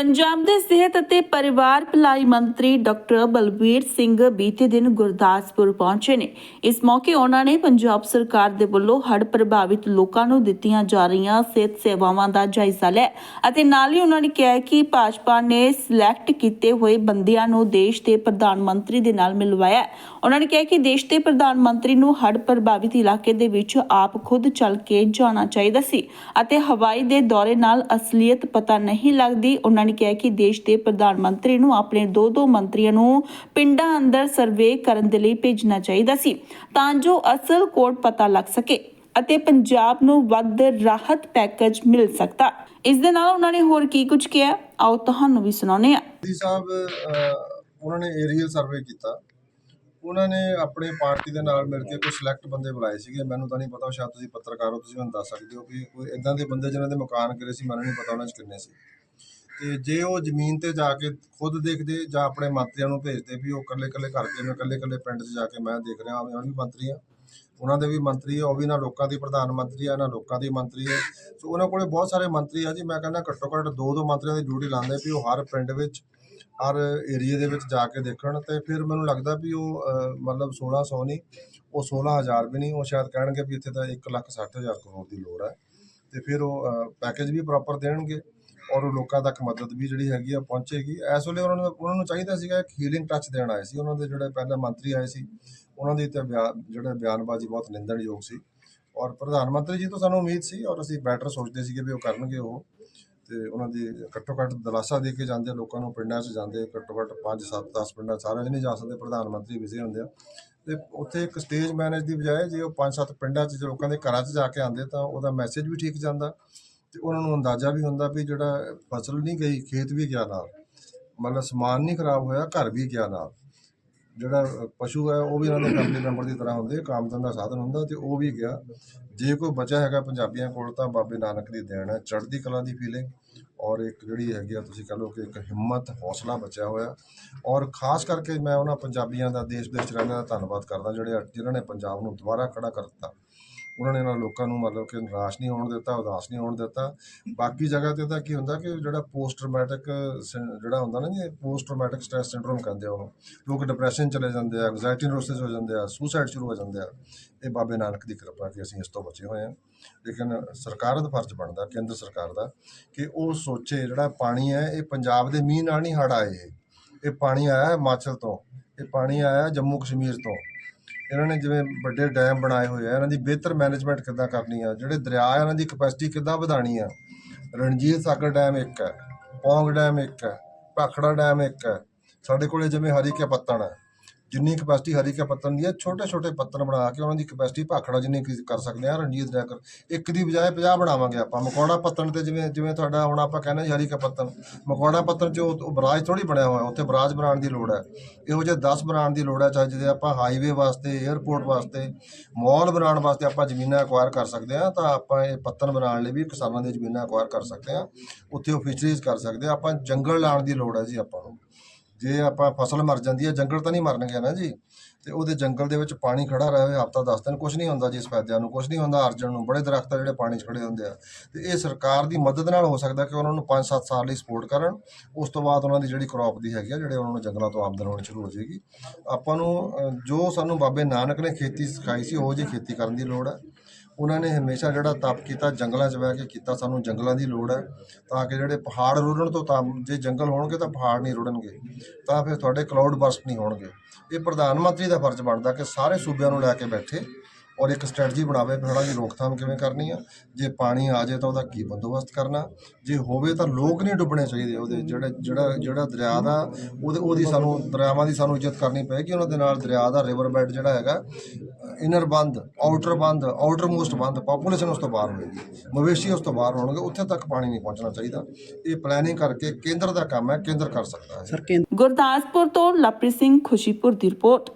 ਪੰਜਾਬ ਦੇ ਸਿਹਤ ਅਤੇ ਪਰਿਵਾਰ ਭਲਾਈ ਮੰਤਰੀ ਡਾਕਟਰ ਬਲਬੀਰ ਸਿੰਘ ਬੀਤੇ ਦਿਨ ਗੁਰਦਾਸਪੁਰ ਪਹੁੰਚੇ ਨੇ ਇਸ ਮੌਕੇ ਉਹਨਾਂ ਨੇ ਪੰਜਾਬ ਸਰਕਾਰ ਦੇ ਵੱਲੋਂ ਹੜ੍ਹ ਪ੍ਰਭਾਵਿਤ ਲੋਕਾਂ ਨੂੰ ਦਿੱਤੀਆਂ ਜਾ ਰਹੀਆਂ ਸਿਹਤ ਸੇਵਾਵਾਂ ਦਾ ਜਾਇਜ਼ਾ ਲਿਆ ਅਤੇ ਨਾਲ ਹੀ ਉਹਨਾਂ ਨੇ ਕਿਹਾ ਕਿ ਭਾਜਪਾ ਨੇ ਸਿਲੈਕਟ ਕੀਤੇ ਹੋਏ ਬੰਦਿਆਂ ਨੂੰ ਦੇਸ਼ ਦੇ ਪ੍ਰਧਾਨ ਮੰਤਰੀ ਦੇ ਨਾਲ ਮਿਲਵਾਇਆ ਹੈ। ਉਹਨਾਂ ਨੇ ਕਿਹਾ ਕਿ ਦੇਸ਼ ਦੇ ਪ੍ਰਧਾਨ ਮੰਤਰੀ ਨੂੰ ਹੜ੍ਹ ਪ੍ਰਭਾਵਿਤ ਇਲਾਕੇ ਦੇ ਵਿੱਚ ਆਪ ਖੁਦ ਚੱਲ ਕੇ ਜਾਣਾ ਚਾਹੀਦਾ ਸੀ ਅਤੇ ਹਵਾਈ ਦੇ ਦੌਰੇ ਨਾਲ ਅਸਲੀਅਤ ਪਤਾ ਨਹੀਂ ਲੱਗਦੀ ਉਹਨਾਂ ਨੇ ਕਿਹਾ ਕਿ ਦੇਸ਼ ਦੇ ਪ੍ਰਧਾਨ ਮੰਤਰੀ ਨੂੰ ਆਪਣੇ ਦੋ ਦੋ ਮੰਤਰੀਆਂ ਨੂੰ ਪਿੰਡਾਂ ਅੰਦਰ ਸਰਵੇ ਕਰਨ ਦੇ ਲਈ ਭੇਜਣਾ ਚਾਹੀਦਾ ਸੀ, ਤਾਂ ਜੋ ਅਸਲ ਕੋਡ ਪਤਾ ਲੱਗ ਸਕੇ ਅਤੇ ਪੰਜਾਬ ਨੂੰ ਵੱਧ ਰਾਹਤ ਪੈਕੇਜ ਮਿਲ ਸਕਦਾ। ਇਸ ਦੇ ਨਾਲ ਉਹਨਾਂ ਨੇ ਹੋਰ ਕੀ ਕੁਝ ਕਿਹਾ? ਆਓ ਤੁਹਾਨੂੰ ਵੀ ਸੁਣਾਉਂਦੇ ਹਾਂ। ਮੋਦੀ ਸਾਹਿਬ ਉਹਨਾਂ ਨੇ ਏਰੀਅਲ ਸਰਵੇ ਕੀਤਾ। ਉਹਨਾਂ ਨੇ ਆਪਣੀ ਪਾਰਟੀ ਦੇ ਨਾਲ ਮਿਲ ਕੇ ਕੁਝ ਸਿਲੈਕਟ ਬੰਦੇ ਬੁਲਾਏ ਸੀਗੇ। ਮੈਨੂੰ ਤਾਂ ਨਹੀਂ ਪਤਾ ਸ਼ਾਇਦ ਤੁਸੀਂ ਪੱਤਰਕਾਰ ਹੋ, ਤੁਸੀਂ ਮੈਨੂੰ ਦੱਸ ਸਕਦੇ ਹੋ ਕਿ ਕੋਈ ਇਦਾਂ ਦੇ ਬੰਦੇ ਜਿਨ੍ਹਾਂ ਦੇ ਮਕਾਨ ਗਿਰੇ ਸੀ, ਮੈਨੂੰ ਨਹੀਂ ਪਤਾ ਉਹਨਾਂ 'ਚ ਕਿੰਨੇ ਸੀ। ਤੇ ਜੇ ਉਹ ਜ਼ਮੀਨ ਤੇ ਜਾ ਕੇ ਖੁਦ ਦੇਖਦੇ ਜਾਂ ਆਪਣੇ ਮੰਤਰੀਆਂ ਨੂੰ ਭੇਜਦੇ ਵੀ ਉਹ ਇਕੱਲੇ ਇਕੱਲੇ ਕਰਕੇ ਮੈਂ ਇਕੱਲੇ ਇਕੱਲੇ ਪਿੰਡ 'ਚ ਜਾ ਕੇ ਮੈਂ ਦੇਖ ਰਿਹਾ ਉਹਨਾਂ ਵੀ ਮੰਤਰੀ ਆ ਉਹਨਾਂ ਦੇ ਵੀ ਮੰਤਰੀ ਆ ਉਹ ਵੀ ਨਾ ਲੋਕਾਂ ਦੀ ਪ੍ਰਧਾਨ ਮੰਤਰੀ ਆ ਨਾ ਲੋਕਾਂ ਦੀ ਮੰਤਰੀ ਆ। ਸੋ ਉਹਨਾਂ ਕੋਲੇ ਬਹੁਤ ਸਾਰੇ ਮੰਤਰੀ ਆ ਜੀ ਮੈਂ ਕਹਿੰਦਾ ਘੱਟੋ ਘੱਟ ਦੋ ਦੋ ਮੰਤਰੀਆਂ ਦੀ ਡਿਊਟੀ ਲਾਉਂਦੇ ਵੀ ਉਹ ਹਰ ਪਿੰਡ ਵਿੱਚ ਹਰ ਏਰੀਏ ਦੇ ਵਿੱਚ ਜਾ ਕੇ ਦੇਖਣ ਤੇ ਫਿਰ ਮੈਨੂੰ ਲੱਗਦਾ ਵੀ ਉਹ ਅਹ, ਮਤਲਬ 1600 ਨਹੀਂ ਉਹ 16000 ਵੀ ਨਹੀਂ ਉਹ ਸ਼ਾਇਦ ਕਹਿਣਗੇ ਵੀ ਇੱਥੇ ਤਾਂ 160000 ਕਰੋੜ ਦੀ ਲੋੜ ਹੈ। ਤੇ ਫਿਰ ਉਹ ਪੈਕੇਜ ਵੀ ਪ੍ਰੋਪਰ ਦੇਣਗੇ। ਔਰ ਉਹ ਲੋਕਾਂ ਤੱਕ ਮਦਦ ਵੀ ਜਿਹੜੀ ਹੈਗੀ ਆ ਪਹੁੰਚੇਗੀ। ਇਸ ਵੇਲੇ ਉਹਨਾਂ ਨੂੰ ਉਹਨਾਂ ਨੂੰ ਚਾਹੀਦਾ ਸੀਗਾ ਇੱਕ ਹੀਲਿੰਗ ਟੱਚ ਦੇਣ ਆਏ ਸੀ। ਉਹਨਾਂ ਦੇ ਜਿਹੜੇ ਪਹਿਲੇ ਮੰਤਰੀ ਆਏ ਸੀ, ਉਹਨਾਂ ਦੀ ਤੇ ਬਿਆਨ ਜਿਹੜਾ ਬਿਆਨਬਾਜ਼ੀ ਬਹੁਤ ਨਿੰਦਣਯੋਗ ਸੀ। ਔਰ ਪ੍ਰਧਾਨ ਮੰਤਰੀ ਜੀ ਤੋਂ ਸਾਨੂੰ ਉਮੀਦ ਸੀ ਔਰ ਅਸੀਂ ਬੈਟਰ ਸੋਚਦੇ ਸੀਗੇ ਵੀ ਉਹ ਕਰਨਗੇ ਉਹ। ਤੇ ਉਹਨਾਂ ਦੀ ਘੱਟੋ ਘੱਟ ਦਿਲਾਸਾ ਦੇ ਕੇ ਜਾਂਦੇ ਲੋਕਾਂ ਨੂੰ ਪਿੰਡਾਂ 'ਚ ਜਾਂਦੇ ਘੱਟੋ ਘੱਟ 5 7 10 ਪਿੰਡਾਂ ਸਾਰਿਆਂ 'ਚ ਨਹੀਂ ਜਾ ਸਕਦੇ ਪ੍ਰਧਾਨ ਮੰਤਰੀ ਵਿਜ਼ੇ ਹੁੰਦੇ ਆ। ਤੇ ਉੱਥੇ ਇੱਕ ਸਟੇਜ ਮੈਨੇਜ ਦੀ ਬਜਾਏ ਜੇ ਉਹ 5-7 ਪਿੰਡਾਂ 'ਚ ਜੇ ਲੋਕਾਂ ਦੇ ਘਰਾਂ 'ਚ ਜਾ ਕੇ ਆਉਂਦੇ ਤਾਂ ਉਹਦਾ ਮੈਸੇਜ ਵੀ ਠੀਕ ਜਾਂਦਾ। ਤੇ ਉਹਨਾਂ ਨੂੰ ਅੰਦਾਜ਼ਾ ਵੀ ਹੁੰਦਾ ਵੀ ਜਿਹੜਾ ਫਸਲ ਨਹੀਂ ਗਈ, ਖੇਤ ਵੀ ਗਿਆ ਨਾਲ। ਮਤਲਬ ਸਮਾਨ ਨਹੀਂ ਖਰਾਬ ਹੋਇਆ, ਘਰ ਵੀ ਗਿਆ ਨਾਲ। ਜਿਹੜਾ ਪਸ਼ੂ ਹੈ, ਉਹ ਵੀ ਉਹਨਾਂ ਦੇ ਫੈਮਿਲੀ ਮੈਂਬਰ ਦੀ ਤਰ੍ਹਾਂ ਹੁੰਦੇ ਕਾਮਦਨ ਦਾ ਸਾਧਨ ਹੁੰਦਾ ਤੇ ਉਹ ਵੀ ਗਿਆ। ਜੇ ਕੋਈ ਬਚਾ ਹੈਗਾ ਪੰਜਾਬੀਆਂ ਕੋਲ ਤਾਂ ਬਾਬੇ ਨਾਨਕ ਦੀ ਦੇਣ ਹੈ, ਚੜ੍ਹਦੀ ਕਲਾ ਦੀ ਫੀਲਿੰਗ ਔਰ ਇੱਕ ਜਿਹੜੀ ਹੈਗੀ ਆ, ਤੁਸੀਂ ਕਹ ਲਓ ਕਿ ਇੱਕ ਹਿੰਮਤ, ਹੌਸਲਾ ਬਚਿਆ ਹੋਇਆ। ਔਰ ਖਾਸ ਕਰਕੇ ਮੈਂ ਉਹਨਾਂ ਪੰਜਾਬੀਆਂ ਦਾ, ਦੇਸ਼ ਦੇ ਰਹਿੰਦਿਆਂ ਦਾ ਧੰਨਵਾਦ ਕਰਦਾ ਜਿਹੜੇ ਜਿਨ੍ਹਾਂ ਨੇ ਪੰਜਾਬ ਨੂੰ ਦੁਬਾਰਾ ਖੜਾ ਕਰ ਦਿੱਤਾ। ਉਹਨਾਂ ਨੇ ਇਹਨਾਂ ਲੋਕਾਂ ਨੂੰ ਮਤਲਬ ਕਿ ਨਿਰਾਸ਼ ਨਹੀਂ ਹੋਣ ਦਿੱਤਾ, ਉਦਾਸ ਨਹੀਂ ਹੋਣ ਦਿੱਤਾ। ਬਾਕੀ ਜਗ੍ਹਾ ਤੇ ਤਾਂ ਕੀ ਹੁੰਦਾ ਕਿ ਜਿਹੜਾ ਪੋਸਟ ਟਰਾਮੈਟਿਕ ਜਿਹੜਾ ਹੁੰਦਾ ਨਾ ਜੀ ਪੋਸਟ ਟਰਾਮੈਟਿਕ ਸਟ੍ਰੈਸ ਸਿੰਡਰੋਮ ਕਹਿੰਦੇ ਆ ਉਹਨੂੰ, ਲੋਕ ਡਿਪਰੈਸ਼ਨ ਚਲੇ ਜਾਂਦੇ ਆ ਐਂਗਜ਼ਾਇਟੀ ਨੋਸਿਸ ਹੋ ਜਾਂਦੇ ਆ ਸੁਸਾਈਡ ਸ਼ੁਰੂ ਹੋ ਜਾਂਦੇ ਆ। ਇਹ ਬਾਬੇ ਨਾਨਕ ਦੀ ਕਿਰਪਾ ਕਿ ਅਸੀਂ ਇਸ ਤੋਂ ਬਚੇ ਹੋਏ ਹਾਂ। ਲੇਕਿਨ ਸਰਕਾਰ ਦਾ ਫਰਜ਼ ਬਣਦਾ, ਕੇਂਦਰ ਸਰਕਾਰ ਦਾ, ਕਿ ਉਹ ਸੋਚੇ ਜਿਹੜਾ ਪਾਣੀ ਹੈ, ਇਹ ਪੰਜਾਬ ਦੇ ਮੀਂਹ ਨਾਲ ਨਹੀਂ ਹੜ ਆਏ। ਇਹ ਪਾਣੀ ਆਇਆ ਹਿਮਾਚਲ ਤੋਂ, ਇਹ ਪਾਣੀ ਆਇਆ ਜੰਮੂ ਕਸ਼ਮੀਰ ਤੋਂ। ਇਹਨਾਂ ਨੇ ਜਿਵੇਂ ਵੱਡੇ ਡੈਮ ਬਣਾਏ ਹੋਏ ਆ, ਇਹਨਾਂ ਦੀ ਬਿਹਤਰ ਮੈਨੇਜਮੈਂਟ ਕਿੱਦਾਂ ਕਰਨੀ ਆ? ਜਿਹੜੇ ਦਰਿਆ ਆ, ਇਹਨਾਂ ਦੀ ਕਪੈਸਿਟੀ ਕਿੱਦਾਂ ਵਧਾਣੀ ਆ? ਰਣਜੀਤ ਸਾਗਰ ਡੈਮ ਇੱਕ ਹੈ, ਪੌਂਗ ਡੈਮ ਇੱਕ ਹੈ, ਭਾਖੜਾ ਡੈਮ ਇੱਕ ਹੈ। ਸਾਡੇ ਕੋਲੇ ਜਿਵੇਂ ਹਰੀਕੇ ਪੱਤਣ ਹੈ। ਜਿੰਨੀ ਕਪੈਸਿਟੀ ਹਰੀ ਹਰੀਕੇ ਪੱਤਣ ਦੀ ਹੈ ਛੋਟੇ ਛੋਟੇ ਪੱਤਣ ਬਣਾ ਕੇ ਉਹਨਾਂ ਦੀ ਕਪੈਸਿਟੀ ਭਾਖੜਾ ਜਿੰਨੀ ਕੁ ਕਰ ਸਕਦੇ ਆ ਰਣਜੀਤ ਡੈਮ ਇੱਕ ਦੀ ਬਜਾਏ 50 ਬਣਾਵਾਂਗੇ ਆਪਾਂ। ਮਕੌੜਾ ਪੱਤਣ ਤੇ ਜਿਵੇਂ ਜਿਵੇਂ ਤੁਹਾਡਾ ਹੁਣ ਆਪਾਂ ਕਹਿੰਦੇ ਜੀ ਹਰੀਕੇ ਪੱਤਨ ਮਕੌੜਾ ਪੱਤਣ 'ਚ ਉਹ ਬਰਾਜ ਥੋੜੀ ਬਣਿਆ ਹੋਇਆ, ਉੱਥੇ ਬਰਾਜ ਬਣਾਉਣ ਦੀ ਲੋੜ ਹੈ। ਇਹੋ ਜਿਹੇ 10 ਬਣਾਉਣ ਦੀ ਲੋੜ ਹੈ, ਚਾਹੇ ਜਿਹਦੇ ਆਪਾਂ ਹਾਈਵੇ ਵਾਸਤੇ 에ਅਰਪੋਰਟ ਵਾਸਤੇ ਮਾਲ ਬਣਾਉਣ ਵਾਸਤੇ ਆਪਾਂ ਜ਼ਮੀਨਾਂ ਐਕਵਾਇਰ ਕਰ ਸਕਦੇ ਹਾਂ, ਤਾਂ ਆਪਾਂ ਇਹ ਪੱਤਨ ਬਣਾਉਣ ਲਈ ਵੀ ਕਿਸਾਨਾਂ ਦੀ ਜ਼ਮੀਨਾਂ ਐਕਵਾਇਰ ਕਰ ਸਕਦੇ ਹਾਂ। ਉੱਥੇ ਉਹ ਫਿਸ਼ਰੀਜ਼ ਕਰ ਸਕਦੇ ਹਾਂ। ਆਪਾਂ ਜੰਗਲ ਲਾਉਣ ਦੀ ਲੋੜ ਹੈ ਜੀ ਆਪਾਂ ਨੂੰ। ਜੇ ਆਪਾਂ ਫਸਲ ਮਰ ਜਾਂਦੀ ਹੈ, ਜੰਗਲ ਤਾਂ ਨਹੀਂ ਮਰਨਗੇ ਨਾ ਜੀ। ਤੇ ਉਹਦੇ ਜੰਗਲ ਦੇ ਵਿੱਚ ਪਾਣੀ ਖੜਾ ਰਹੇ ਹਫਤਾ 10 ਦਿਨ ਕੁਝ ਨਹੀਂ ਹੁੰਦਾ ਜੀ ਇਸ ਫਾਇਦਿਆਂ ਨੂੰ ਕੁਝ ਨਹੀਂ ਹੁੰਦਾ। ਅਰਜਨ ਨੂੰ ਬੜੇ ਦਰਖਤ ਜਿਹੜੇ ਪਾਣੀ 'ਚ ਖੜੇ ਹੁੰਦੇ ਆ। ਤੇ ਇਹ ਸਰਕਾਰ ਦੀ ਮਦਦ ਨਾਲ ਹੋ ਸਕਦਾ ਕਿ ਉਹਨਾਂ ਨੂੰ 5-7 ਸਾਲ ਲਈ ਸਪੋਰਟ ਕਰਨ। ਉਸ ਤੋਂ ਬਾਅਦ ਉਹਨਾਂ ਦੀ ਜਿਹੜੀ ਕ੍ਰੌਪ ਦੀ ਹੈਗੀ ਆ, ਜਿਹੜੇ ਉਹਨਾਂ ਨੂੰ ਜੰਗਲਾਂ ਤੋਂ ਆਮਦਨ ਹੋਣੀ ਸ਼ੁਰੂ ਹੋ ਜਾਏਗੀ। ਆਪਾਂ ਨੂੰ ਜੋ ਸਾਨੂੰ ਬਾਬੇ ਨਾਨਕ ਨੇ ਖੇਤੀ ਸਿਖਾਈ ਸੀ, ਉਹ ਜੀ ਖੇਤੀ ਕਰਨ ਦੀ ਲੋੜ ਹੈ ਉਹਨਾਂ ਨੇ ਹਮੇਸ਼ਾ ਜਿਹੜਾ ਤਪ ਕੀਤਾ, ਜੰਗਲਾਂ 'ਚ ਬਹਿ ਕੇ ਕੀਤਾ, ਸਾਨੂੰ ਜੰਗਲਾਂ ਦੀ ਲੋੜ ਹੈ ਤਾਂ ਕਿ ਜਿਹੜੇ ਪਹਾੜ ਰੁੜਨ ਤੋਂ ਤਾਂ ਜੇ ਜੰਗਲ ਹੋਣਗੇ ਤਾਂ ਪਹਾੜ ਨਹੀਂ ਰੁੜਨਗੇ, ਤਾਂ ਫਿਰ ਤੁਹਾਡੇ ਕਲਾਉਡ ਬਰਸਟ ਨਹੀਂ ਹੋਣਗੇ। ਇਹ ਪ੍ਰਧਾਨ ਮੰਤਰੀ ਦਾ ਫਰਜ਼ ਬਣਦਾ ਕਿ ਸਾਰੇ ਸੂਬਿਆਂ ਨੂੰ ਲੈ ਕੇ ਬੈਠੇ ਔਰ ਇੱਕ ਸਟ੍ਰੈਟਜੀ ਬਣਾਵੇ ਵੀ ਹੜ੍ਹਾਂ ਦੀ ਰੋਕਥਾਮ ਕਿਵੇਂ ਕਰਨੀ ਆ? ਜੇ ਪਾਣੀ ਆ ਜਾਏ ਤਾਂ ਉਹਦਾ ਕੀ ਬੰਦੋਬਸਤ ਕਰਨਾ? ਜੇ ਹੋਵੇ ਤਾਂ ਲੋਕ ਨਹੀਂ ਡੁੱਬਣੇ ਚਾਹੀਦੇ ਉਹਦੇ, ਜਿਹੜੇ, ਜਿਹੜਾ ਜਿਹੜਾ ਦਰਿਆ ਦਾ ਉਹਦੇ, ਉਹਦੀ ਸਾਨੂੰ, ਦਰਿਆਵਾਂ ਦੀ ਸਾਨੂੰ ਇੱਜ਼ਤ ਕਰਨੀ ਪਏਗੀ, ਉਹਨਾਂ ਦੇ ਨਾਲ ਦਰਿਆ ਦਾ ਰਿਵਰ ਬੈਡ ਜਿਹੜਾ ਹੈਗਾ ਇਨਰ ਬੰਦ ਆਊਟਰ ਬੰਦ ਆਊਟਰ ਮੋਸਟ ਬੰਦ ਪਾਪੂਲੇਸ਼ਨ ਉਸ ਤੋਂ ਬਾਹਰ ਹੋਵੇਗੀ ਮਵੇਸ਼ੀ ਉਸ ਤੋਂ ਬਾਹਰ ਹੋਣਗੇ, ਉੱਥੇ ਤੱਕ ਪਾਣੀ ਨਹੀਂ ਪਹੁੰਚਣਾ ਚਾਹੀਦਾ। ਇਹ ਪਲੈਨਿੰਗ ਕਰਕੇ ਕੇਂਦਰ ਦਾ ਕੰਮ ਹੈ, ਕੇਂਦਰ ਕਰ ਸਕਦਾ ਹੈ। ਸਰ ਕੇਂਦਰ ਗੁਰਦਾਸਪੁਰ ਤੋਂ ਲਵਪ੍ਰੀਤ ਸਿੰਘ ਖੁਸ਼ੀਪੁਰ ਦੀ ਰਿਪੋਰਟ।